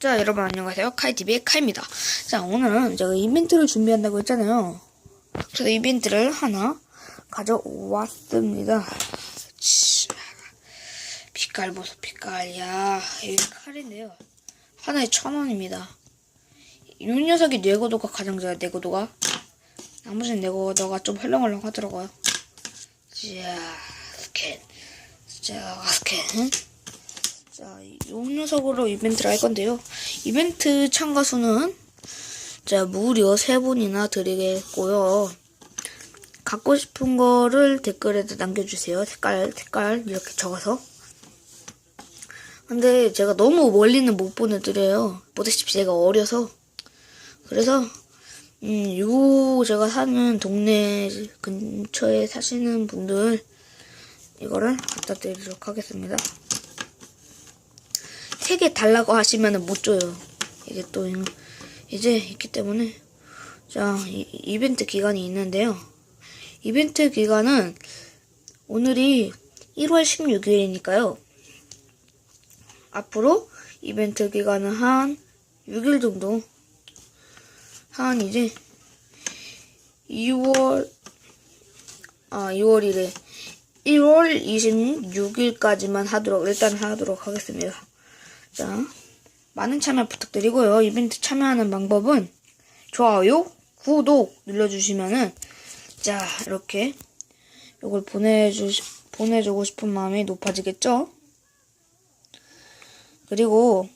자, 여러분 안녕하세요. 카이TV의 카입니다. 자, 오늘은 제가 이벤트를 준비한다고 했잖아요. 그래서 이벤트를 하나 가져왔습니다. 치, 빛깔 보소, 빛깔. 야, 이 칼인데요. 하나에 천 원입니다. 이 녀석이 내고도가 가장 좋아요, 내고도가. 나머지는 내고도가 좀 헐렁헐렁 하더라고요. 자, 스캔. 자, 스캔. 자, 이 녀석으로 이벤트를 할 건데요. 이벤트 참가 수는 자, 무려 세 분이나 드리겠고요. 갖고 싶은 거를 댓글에다 남겨주세요. 색깔, 색깔 이렇게 적어서. 근데 제가 너무 멀리는 못 보내드려요. 보다시피 제가 어려서. 그래서 음, 요 제가 사는 동네 근처에 사시는 분들 이거를 갖다 드리도록 하겠습니다. 세 개 달라고 하시면은 못 줘요. 이게 또 이제 있기 때문에 자 이, 이벤트 기간이 있는데요. 이벤트 기간은 오늘이 1월 16일이니까요. 앞으로 이벤트 기간은 한 6일 정도 한 이제 2월 아 2월이래 1월 26일까지만 하도록 일단 하도록 하겠습니다. 자 많은 참여 부탁드리고요. 이벤트 참여하는 방법은 좋아요, 구독 눌러주시면은 자 이렇게 이걸 보내주 보내주고 싶은 마음이 높아지겠죠. 그리고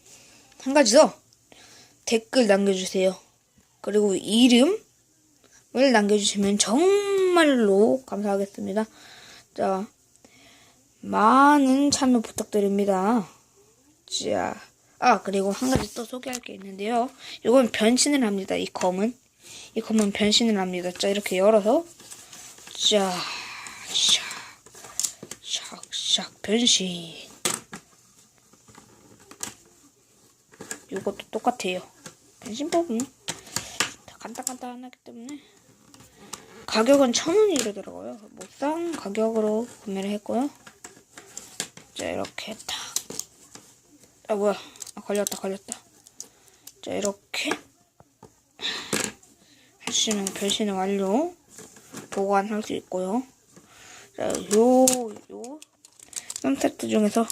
한 가지 더 댓글 남겨주세요. 그리고 이름을 남겨주시면 정말로 감사하겠습니다. 자, 많은 참여 부탁드립니다. 자, 아, 그리고 한 가지 또 소개할 게 있는데요. 이건 변신을 합니다. 이 검은. 이 검은 변신을 합니다. 자, 이렇게 열어서. 자, 샥, 샥, 샥, 변신. 이것도 똑같아요. 변신법은 다 간단간단하기 때문에 가격은 천 원이 이러더라고요. 못싼 가격으로 구매를 했고요. 자 이렇게 딱. 아 뭐야? 아, 걸렸다 걸렸다. 자 이렇게 하시면 변신을 완료 보관할 수 있고요. 자요요 3세트 중에서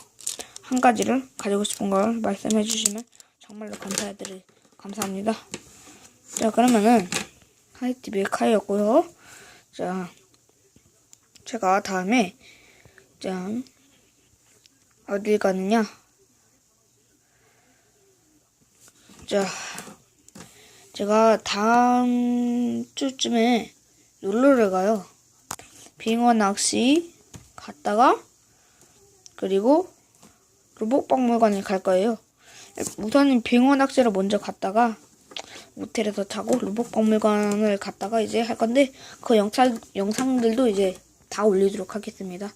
한 가지를 가지고 싶은 걸 말씀해 주시면 정말로 감사드리 감사합니다. 자 그러면은 하이티비의 카이였고요. 자 제가 다음에 자 어딜 가느냐? 자 제가 다음 주쯤에 놀러를 가요. 빙어 낚시 갔다가 그리고 로봇박물관에 갈 거예요. 우선은 빙어 낚시를 먼저 갔다가 모텔에서 자고 로봇박물관을 갔다가 이제 할 건데 그 영상 영상들도 이제 다 올리도록 하겠습니다.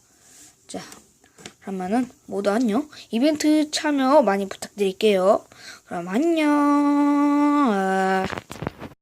자, 그러면은 모두 안녕. 이벤트 참여 많이 부탁드릴게요. 그럼 안녕. 아.